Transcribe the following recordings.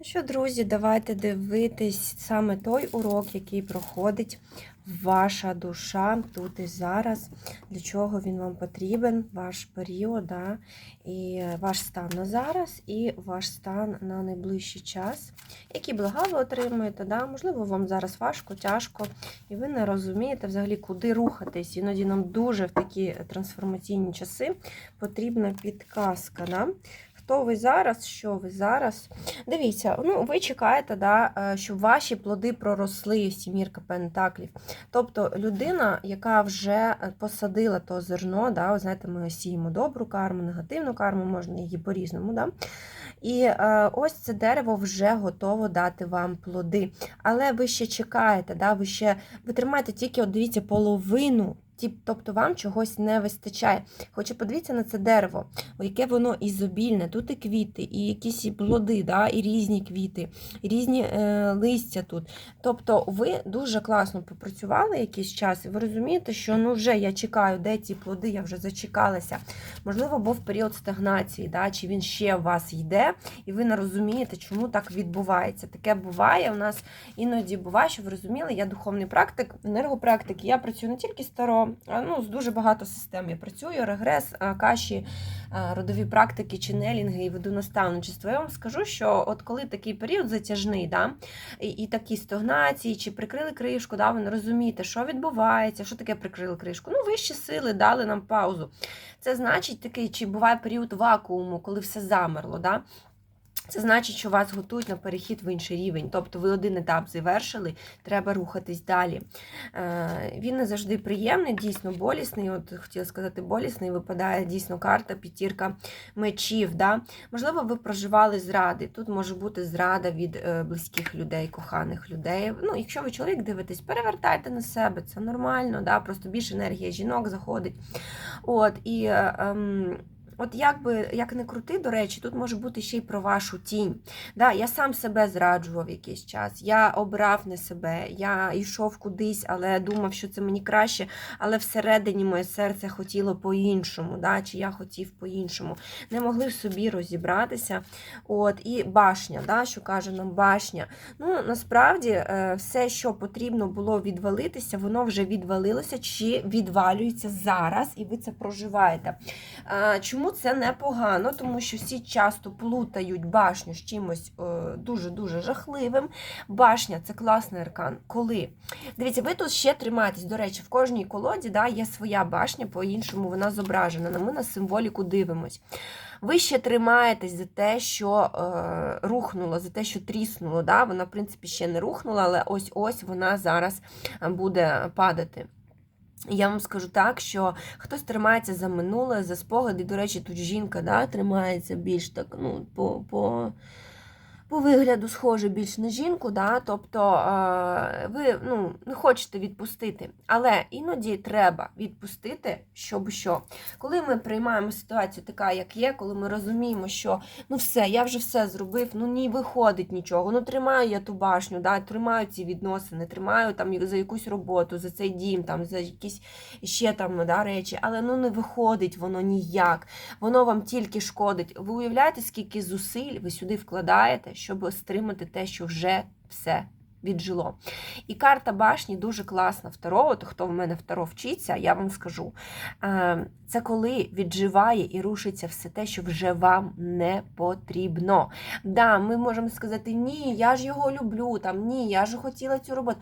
Ну що, друзі, давайте дивитись саме той урок, який проходить ваша душа тут і зараз. Для чого він вам потрібен, ваш період, да? і ваш стан на зараз, і ваш стан на найближчий час. Які блага ви отримуєте, да? можливо, вам зараз важко, тяжко, і ви не розумієте взагалі, куди рухатись. Іноді нам дуже в такі трансформаційні часи потрібна підказка. Да? Хто ви зараз, що ви зараз? Дивіться, ну ви чекаєте, да, е, щоб ваші плоди проросли, сімірка пентаклів. Тобто людина, яка вже посадила то зерно, да, ви знаєте, ми сіємо добру карму, негативну карму, можна її по-різному. Да? І е, ось це дерево вже готово дати вам плоди. Але ви ще чекаєте, да, ви ще ви тримаєте тільки, от дивіться, половину. Тобто вам чогось не вистачає. Хоча подивіться на це дерево, яке воно ізобільне. Тут і квіти, і якісь і плоди, да, і різні квіти, і різні е, листя тут. Тобто ви дуже класно попрацювали якийсь час, і ви розумієте, що ну вже я чекаю, де ці плоди, я вже зачекалася. Можливо, був період стагнації, да, чи він ще у вас йде, і ви не розумієте, чому так відбувається. Таке буває. У нас іноді буває, що ви розуміли, я духовний практик, енергопрактик, я працюю не тільки старо ну, з дуже багато систем. Я працюю, регрес, каші, родові практики, ченелінги і веду наставничество. Я вам скажу, що от коли такий період затяжний, да, і, і такі стогнації, чи прикрили кришку, да, ви не розумієте, що відбувається, що таке прикрили кришку. Ну, вищі сили дали нам паузу. Це значить такий, чи буває період вакууму, коли все замерло. Да? Це значить, що вас готують на перехід в інший рівень. Тобто ви один етап завершили, треба рухатись далі. Е, він не завжди приємний, дійсно болісний. От хотіла сказати, болісний, випадає дійсно карта, п'ятірка мечів. Да? Можливо, ви проживали зради. Тут може бути зрада від е, близьких людей, коханих людей. Ну, Якщо ви чоловік дивитесь, перевертайте на себе, це нормально, да? просто більше енергія жінок заходить. От, і... Ем, От як би, як не крути, до речі, тут може бути ще й про вашу тінь. Да, Я сам себе зраджував якийсь час, я обрав не себе, я йшов кудись, але думав, що це мені краще, але всередині моє серце хотіло по-іншому, да, чи я хотів по-іншому. Не могли в собі розібратися. От, І башня, да, що каже нам башня. Ну, Насправді, е, все, що потрібно було відвалитися, воно вже відвалилося чи відвалюється зараз, і ви це проживаєте. Чому? Це непогано, тому що всі часто плутають башню з чимось е, дуже-дуже жахливим. Башня це класний аркан. Коли? Дивіться, ви тут ще тримаєтесь, до речі, в кожній колоді да, є своя башня, по-іншому вона зображена. Ми на символіку дивимось. Ви ще тримаєтесь за те, що е, рухнуло, за те, що тріснуло. Да? Вона, в принципі, ще не рухнула, але ось-ось вона зараз буде падати. Я вам скажу так, що хтось тримається за минуле, за спогади. До речі, тут жінка да, тримається більш так, ну, по. по по вигляду схоже більш на жінку, да? тобто ви ну, не хочете відпустити. Але іноді треба відпустити, щоб що. Коли ми приймаємо ситуацію така, як є, коли ми розуміємо, що ну все, я вже все зробив, ну ні виходить нічого. Ну тримаю я ту башню, да? тримаю ці відносини, тримаю там за якусь роботу, за цей дім, там, за якісь ще там да, речі, але ну не виходить воно ніяк. Воно вам тільки шкодить. Ви уявляєте, скільки зусиль ви сюди вкладаєте? Щоб стримати те, що вже все віджило. І карта башні дуже класна второго, то хто в мене второ вчиться, я вам скажу. Ем, це коли відживає і рушиться все те, що вже вам не потрібно. Да, Ми можемо сказати, ні, я ж його люблю, там, ні, я ж хотіла цю роботу.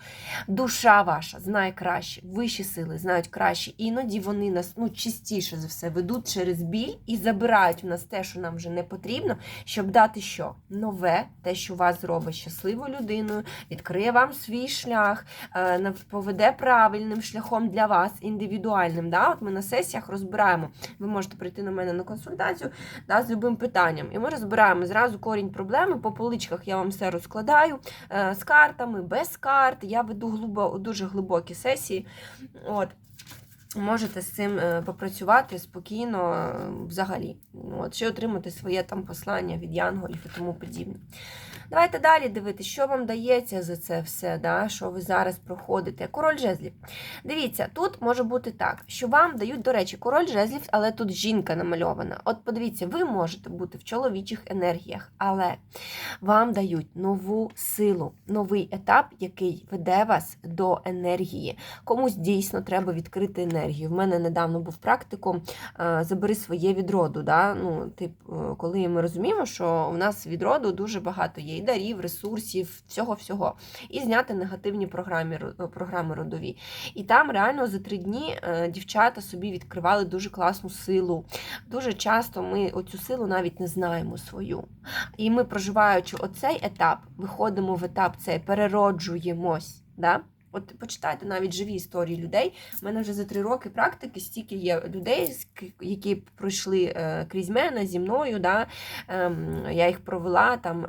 Душа ваша знає краще, вищі сили знають краще. Іноді вони нас ну, частіше за все ведуть через біль і забирають в нас те, що нам вже не потрібно, щоб дати що? Нове, те, що вас зробить щасливою людиною, відкриє вам свій шлях, е, поведе правильним шляхом для вас, індивідуальним. Да? От Ми на сесіях розбираємо. Ви можете прийти на мене на консультацію да, з любим питанням. І ми розбираємо зразу корінь проблеми. По поличках я вам все розкладаю е, з картами, без карт. Я веду глибо, дуже глибокі сесії. От. Можете з цим е, попрацювати спокійно взагалі. От, Чи отримати своє там послання від янголів і тому подібне. Давайте далі дивитися, що вам дається за це все, да, що ви зараз проходите. Король жезлів. Дивіться, тут може бути так, що вам дають, до речі, король жезлів, але тут жінка намальована. От подивіться, ви можете бути в чоловічих енергіях, але вам дають нову силу, новий етап, який веде вас до енергії. Комусь дійсно треба відкрити енергію. В мене недавно був практикум е, забери своє відроду. Да? Ну, тип, е, коли ми розуміємо, що у нас відроду дуже багато є і дарів, ресурсів, всього-всього. І зняти негативні програми, програми родові. І там реально за три дні е, дівчата собі відкривали дуже класну силу. Дуже часто ми оцю силу навіть не знаємо свою. І ми, проживаючи оцей етап, виходимо в етап цей, перероджуємось. Да? От почитайте навіть живі історії людей. У мене вже за три роки практики стільки є людей, які пройшли е, крізь мене зі мною. Да? Ем, я їх провела там.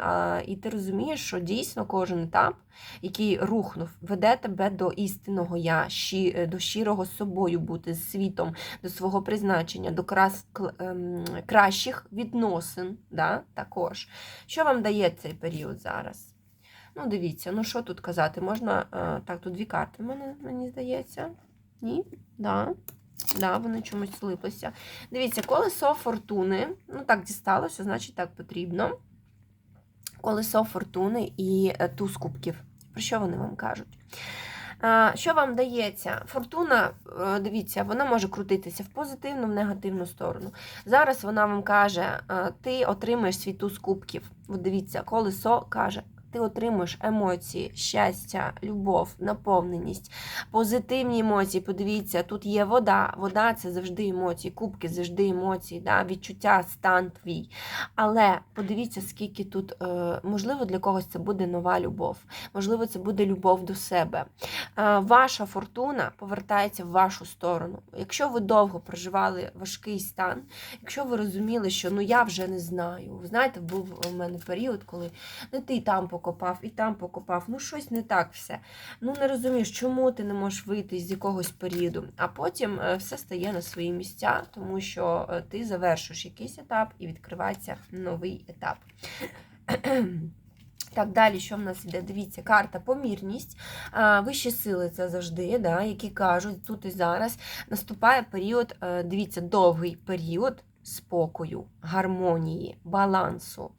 І ти розумієш, що дійсно кожен етап, який рухнув, веде тебе до істинного я, е, до щирого з собою бути, з світом, до свого призначення, до крас, ем, кращих відносин. Да? Також. Що вам дає цей період зараз? Ну, дивіться, ну що тут казати? Можна. Е, так, тут дві карти мене, мені здається. Ні? Да. Да, вони чомусь слиплися. Дивіться, колесо фортуни. Ну, так дісталося, значить, так потрібно. Колесо фортуни і е, туз кубків. Про що вони вам кажуть? Е, що вам дається? Фортуна, дивіться, вона може крутитися в позитивну, в негативну сторону. Зараз вона вам каже, ти отримаєш свій туз кубків. От дивіться, колесо каже, ти отримуєш емоції, щастя, любов, наповненість, позитивні емоції. Подивіться, тут є вода. Вода це завжди емоції, кубки завжди емоції, да? відчуття, стан твій. Але подивіться, скільки тут, е, можливо, для когось це буде нова любов, можливо, це буде любов до себе. Е, ваша фортуна повертається в вашу сторону. Якщо ви довго проживали важкий стан, якщо ви розуміли, що ну я вже не знаю. Знаєте, був у мене період, коли не ти там покопав, і там покопав. Ну, щось не так все. Ну, не розумієш, чому ти не можеш вийти з якогось періоду. А потім е, все стає на свої місця, тому що е, ти завершуєш якийсь етап і відкривається новий етап. Так, далі, що в нас іде? Дивіться, карта помірність, вищі сили це завжди, да, які кажуть, тут і зараз наступає період, е, дивіться, довгий період спокою, гармонії, балансу,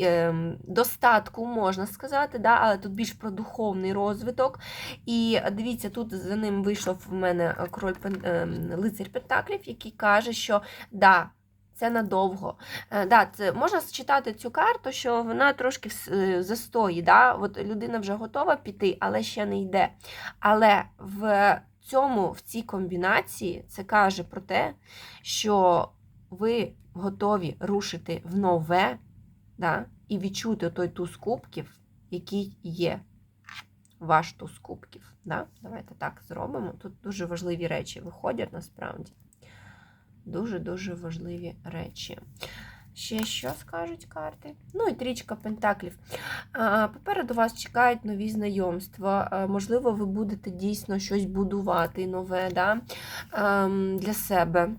ем, достатку, можна сказати, да, але тут більш про духовний розвиток. І дивіться, тут за ним вийшов в мене король ем, лицар Пентаклів, який каже, що да. Це надовго. Е, да, це Можна читати цю карту, що вона трошки е, застої. Да? От Людина вже готова піти, але ще не йде. Але в цьому, в цій комбінації це каже про те, що ви готові рушити в нове да, і відчути той туз кубків, який є ваш туз кубків. Да? Давайте так зробимо. Тут дуже важливі речі виходять насправді. Дуже-дуже важливі речі. Ще що скажуть карти? Ну і трічка пентаклів. Попереду вас чекають нові знайомства. Можливо, ви будете дійсно щось будувати нове да? Ем, для себе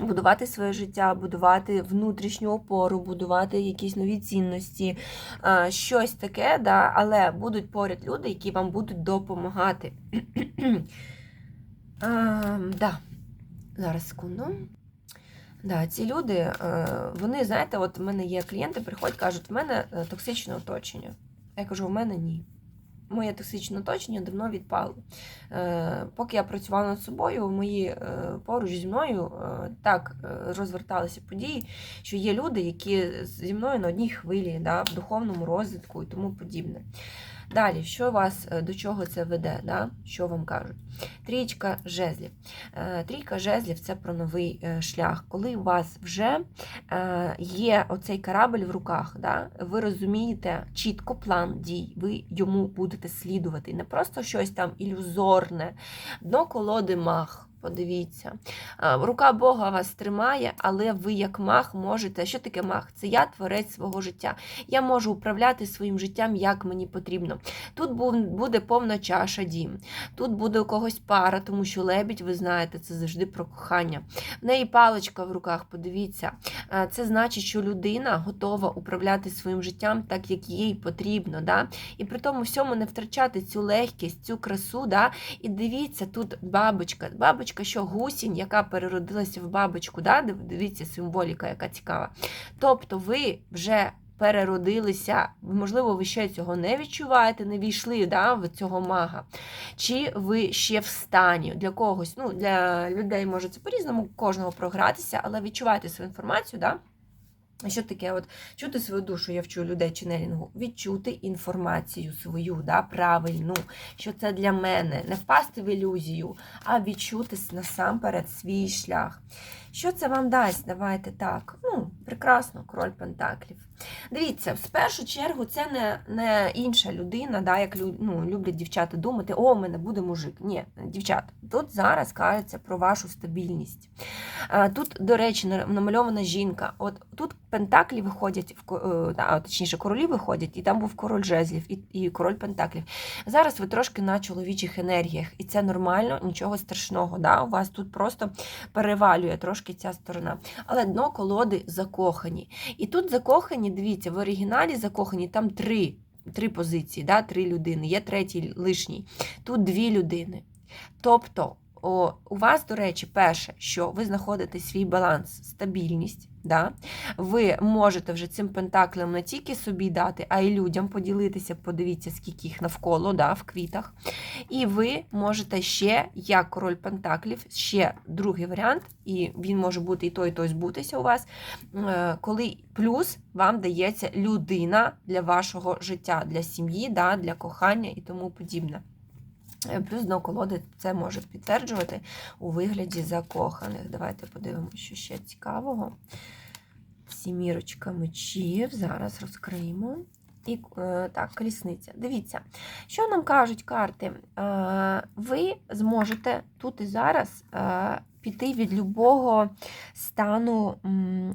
будувати своє життя, будувати внутрішню опору, будувати якісь нові цінності, щось таке, да, але будуть поряд люди, які вам будуть допомагати. а, да. Зараз секунду. Да, Ці люди, е, вони, знаєте, от в мене є клієнти, приходять, кажуть, в мене е, токсичне оточення. Я кажу, у мене ні моє токсичне оточення давно відпало. Е, Поки я працювала над собою, мої е, поруч зі мною е, так е, розверталися події, що є люди, які зі мною на одній хвилі, да, в духовному розвитку і тому подібне. Далі, що вас е, до чого це веде? Да? Що вам кажуть? Трійка жезлів. Е, трійка жезлів це про новий е, шлях. Коли у вас вже є оцей корабль в руках, да? ви розумієте чітко план дій, ви йому будете слідувати. Не просто щось там ілюзорне, дно колоди мах. Подивіться. Е, Рука Бога вас тримає, але ви, як мах, можете. Що таке мах? Це я творець свого життя. Я можу управляти своїм життям, як мені потрібно. Тут буде повна чаша дім. Тут буде у когось пара, тому що лебідь, ви знаєте, це завжди про кохання. В неї паличка в руках, подивіться. Е, Це значить, що людина готова управляти своїм життям так, як їй потрібно. Да? І при тому всьому не втрачати цю легкість, цю красу. Да? І дивіться, тут бабочка. Бабочка, що гусінь, яка переродилася в бабочку. Да? Дивіться, символіка, яка цікава. Тобто ви вже переродилися, можливо, ви ще цього не відчуваєте, не війшли да, в цього мага. Чи ви ще в стані для когось, ну, для людей може це по-різному кожного програтися, але відчуваєте свою інформацію. Да? Що таке от чути свою душу, я вчу людей ченелінгу, відчути інформацію свою, да, правильну, що це для мене, не впасти в ілюзію, а відчути насамперед свій шлях. Що це вам дасть? Давайте так. Ну, прекрасно, король Пентаклів. Дивіться, в першу чергу, це не не інша людина, да, як ну, люблять дівчата думати, о, у мене буде мужик. Ні, дівчата, тут зараз кажеться про вашу стабільність. Тут, до речі, намальована жінка. От Тут Пентаклі виходять, а, точніше, королі виходять, і там був король жезлів і, і король Пентаклів. Зараз ви трошки на чоловічих енергіях, і це нормально, нічого страшного. Да? У вас тут просто перевалює трошки ця сторона. Але дно колоди закохані. І тут закохані, дивіться, в оригіналі закохані там три. Три позиції, да, три людини, є третій лишній. Тут дві людини. Тобто о, у вас, до речі, перше, що ви знаходите свій баланс, стабільність. Да? Ви можете вже цим пентаклем не тільки собі дати, а й людям поділитися, подивіться, скільки їх навколо да, в квітах. І ви можете ще, як король пентаклів, ще другий варіант, і він може бути і той, і той збутися у вас, е, коли плюс вам дається людина для вашого життя, для сім'ї, да, для кохання і тому подібне. Е, плюс дно колоди це може підтверджувати у вигляді закоханих. Давайте подивимося, що ще цікавого. Сімірочка мечів. Зараз розкриємо. І е, так, колісниця. Дивіться, що нам кажуть карти? Е, ви зможете тут і зараз піти від любого стану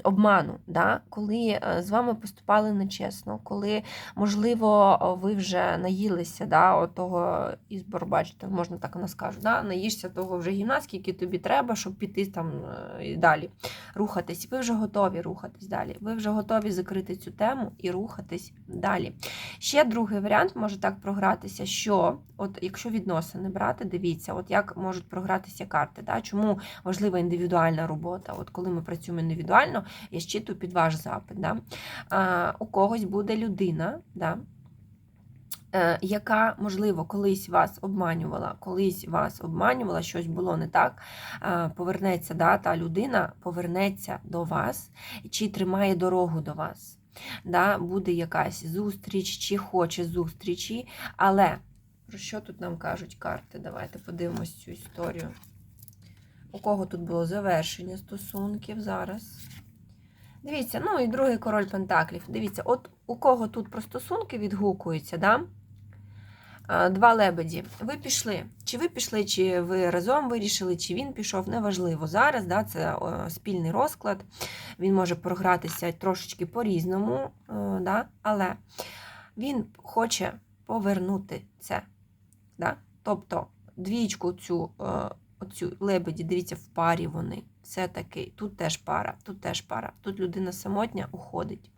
обману, да? коли е, з вами поступали нечесно, коли, можливо, ви вже наїлися да, от того ізбору, бачите, можна так і скажу, да? наїшся того вже гімнастки, який тобі треба, щоб піти там е, далі рухатись. Ви вже готові рухатись далі. Ви вже готові закрити цю тему і рухатись далі. Ще другий варіант може так програтися, що от якщо відносини брати, дивіться, от як можуть програтися карти. Да? Чому важлива індивідуальна робота. От коли ми працюємо індивідуально, я щитую під ваш запит. Да? А, У когось буде людина. Да? Е, яка, можливо, колись вас обманювала, колись вас обманювала, щось було не так, повернеться да, та людина, повернеться до вас чи тримає дорогу до вас. Да, Буде якась зустріч, чи хоче зустрічі. Але про що тут нам кажуть карти? Давайте подивимось цю історію. У кого тут було завершення стосунків зараз? Дивіться, ну і другий король Пентаклів. Дивіться, от у кого тут про стосунки відгукуються, да? Два лебеді. Ви пішли. Чи ви пішли, чи ви разом вирішили, чи він пішов, неважливо. Зараз да, це спільний розклад. Він може програтися трошечки по-різному, е, да, але він хоче повернути це. Да? Тобто двічку цю е, оцю лебеді, дивіться, в парі вони. Все-таки тут теж пара, тут теж пара. Тут людина самотня уходить.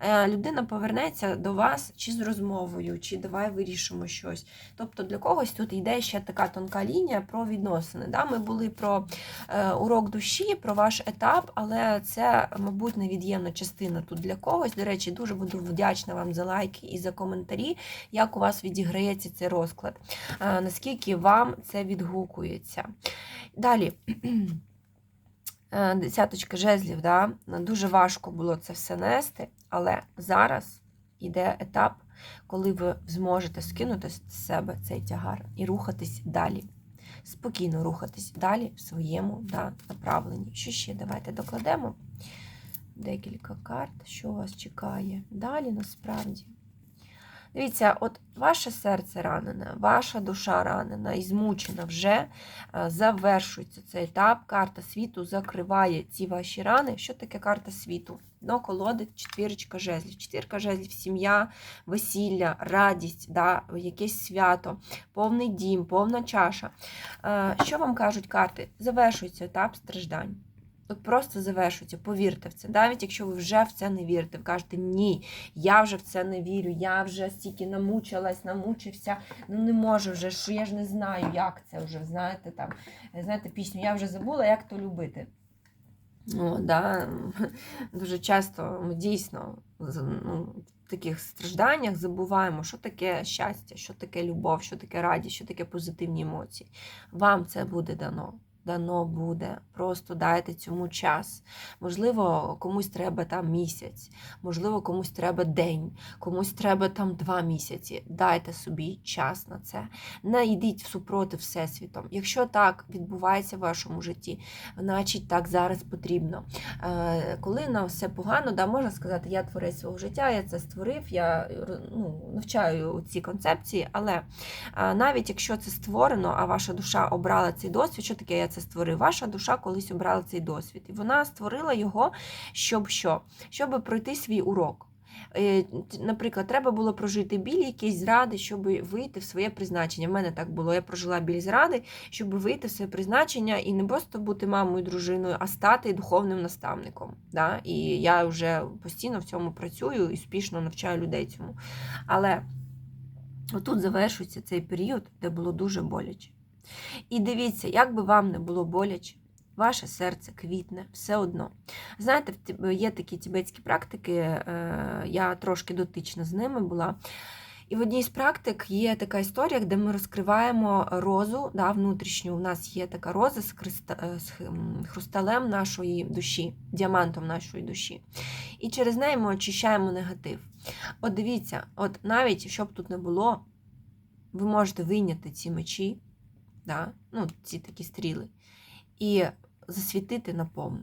Е, людина повернеться до вас чи з розмовою, чи давай вирішимо щось. Тобто для когось тут йде ще така тонка лінія про відносини. Да? Ми були про е, урок душі, про ваш етап, але це, мабуть, невід'ємна частина тут для когось. До речі, дуже буду вдячна вам за лайки і за коментарі, як у вас відіграється цей розклад, е, наскільки вам це відгукується. Далі. Десяточка жезлів, да? дуже важко було це все нести. Але зараз йде етап, коли ви зможете скинути з себе цей тягар і рухатись далі. Спокійно рухатись далі в своєму да, направленні. Що ще? Давайте докладемо декілька карт, що вас чекає. Далі насправді. Дивіться, от ваше серце ранене, ваша душа ранена і змучена вже е, завершується цей етап. Карта світу закриває ці ваші рани. Що таке карта світу? Дно колоди, четвірочка жезлів. Четвірка жезлів, сім'я, весілля, радість, да, якесь свято, повний дім, повна чаша. Е, Що вам кажуть карти? Завершується етап страждань. От просто завершується, повірте в це. Навіть якщо ви вже в це не вірите, ви кажете, ні, я вже в це не вірю, я вже стільки намучилась, намучився, ну не можу вже, що я ж не знаю, як це вже, знаєте, там, знаєте, пісню, я вже забула, як то любити. Ну, да, Дуже часто ми дійсно ну, в таких стражданнях забуваємо, що таке щастя, що таке любов, що таке радість, що таке позитивні емоції. Вам це буде дано. Дано буде. Просто дайте цьому час. Можливо, комусь треба там місяць, можливо, комусь треба день, комусь треба там два місяці. Дайте собі час на це. Не йдіть супроти Всесвітом. Якщо так відбувається в вашому житті, значить так зараз потрібно. Е, Коли на все погано, да, можна сказати, я творець свого життя, я це створив, я ну, навчаю ці концепції, але а, навіть якщо це створено, а ваша душа обрала цей досвід, що таке я це створив? Ваша душа колись обрала цей досвід. І вона створила його, щоб що? Щоб пройти свій урок. Е, Наприклад, треба було прожити біль якісь зради, щоб вийти в своє призначення. В мене так було. Я прожила біль зради, щоб вийти в своє призначення і не просто бути мамою, дружиною, а стати духовним наставником. Да? І я вже постійно в цьому працюю і успішно навчаю людей цьому. Але отут завершується цей період, де було дуже боляче. І дивіться, як би вам не було боляче, ваше серце квітне все одно. Знаєте, є такі тібетські практики, е, я трошки дотична з ними була. І в одній з практик є така історія, де ми розкриваємо розу да, внутрішню. У нас є така роза з, е, хрусталем нашої душі, діамантом нашої душі. І через неї ми очищаємо негатив. От дивіться, от навіть щоб тут не було, ви можете вийняти ці мечі, да, ну, ці такі стріли, і засвітити наповну.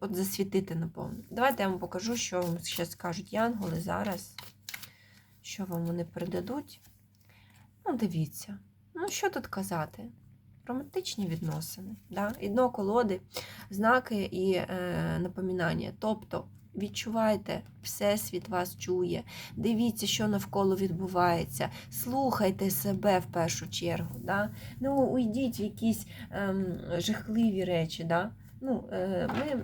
От засвітити наповну. Давайте я вам покажу, що вам ще скажуть янголи зараз. Що вам вони передадуть? Ну, дивіться. Ну, що тут казати? Романтичні відносини. Да? І дно колоди, знаки і е, напоминання. Тобто відчувайте, Всесвіт вас чує, дивіться, що навколо відбувається, слухайте себе в першу чергу. Да? Ну, уйдіть в якісь ем, жахливі речі. Да? Ну, е, ми,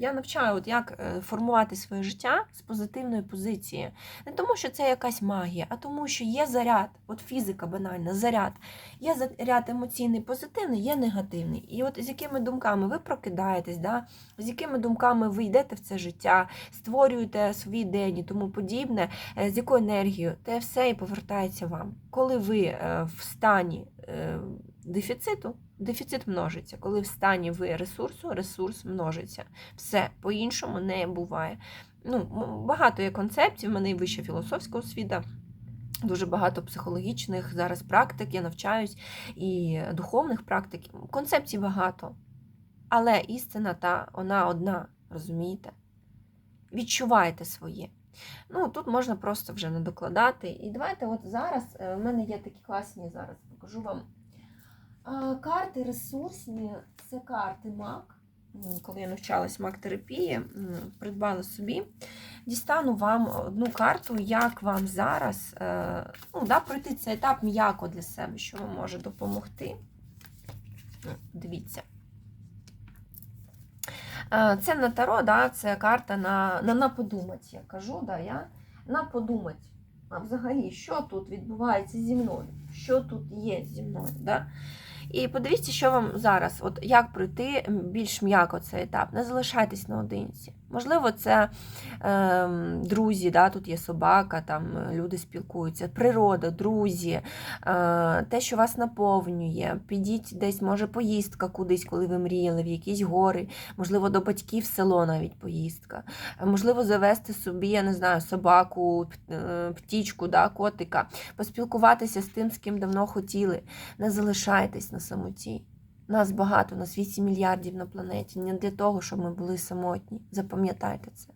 я навчаю, от як е, формувати своє життя з позитивної позиції. Не тому, що це якась магія, а тому, що є заряд, от фізика банальна, заряд. Є заряд емоційний позитивний, є негативний. І от з якими думками ви прокидаєтесь, да? з якими думками ви йдете в це життя, створюєте свій день і тому подібне, е, з якою енергією, те все і повертається вам. Коли ви е, в стані дефіциту, дефіцит множиться. Коли в стані ви ресурсу, ресурс множиться. Все по-іншому не буває. Ну, багато є концепцій, в мене і вища філософська освіта. Дуже багато психологічних зараз практик, я навчаюсь, і духовних практик. Концепцій багато. Але істина та вона одна, розумієте? Відчувайте своє. Ну, тут можна просто вже не докладати. І давайте, от зараз е, в мене є такі класні, зараз покажу вам. Карти ресурсні, це карти МАК. Коли я навчалась мак-терапії, придбала собі. Дістану вам одну карту, як вам зараз е, ну, да, пройти цей етап м'яко для себе, що вам може допомогти. Дивіться. Е, Це на таро, да, це карта на, на, на подумать, я кажу, да, я на подумать. А взагалі, що тут відбувається зі мною? Що тут є зі мною? Да? І подивіться, що вам зараз, от як пройти більш м'яко цей етап. Не залишайтесь наодинці. Можливо, це е, друзі, да, тут є собака, там е, люди спілкуються, природа, друзі, е, те, що вас наповнює. Підіть десь, може, поїздка кудись, коли ви мріяли, в якісь гори, можливо, до батьків село навіть поїздка. Е, Можливо, завести собі, я не знаю, собаку, е, птічку, да, котика, поспілкуватися з тим, з ким давно хотіли. Не залишайтесь на самоті. Нас багато, нас 8 мільярдів на планеті. Не для того, щоб ми були самотні. Запам'ятайте це.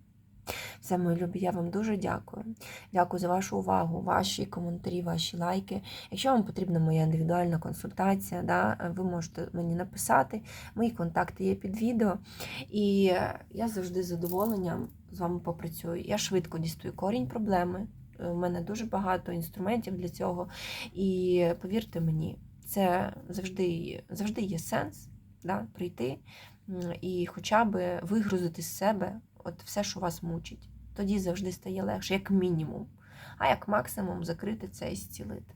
Все, мої любі, я вам дуже дякую. Дякую за вашу увагу, ваші коментарі, ваші лайки. Якщо вам потрібна моя індивідуальна консультація, да, ви можете мені написати. Мої контакти є під відео. І я завжди з задоволенням з вами попрацюю. Я швидко дістаю корінь проблеми. У мене дуже багато інструментів для цього. І повірте мені, це завжди, завжди є сенс да, прийти і хоча б вигрузити з себе от все, що вас мучить. Тоді завжди стає легше, як мінімум. А як максимум закрити це і зцілити.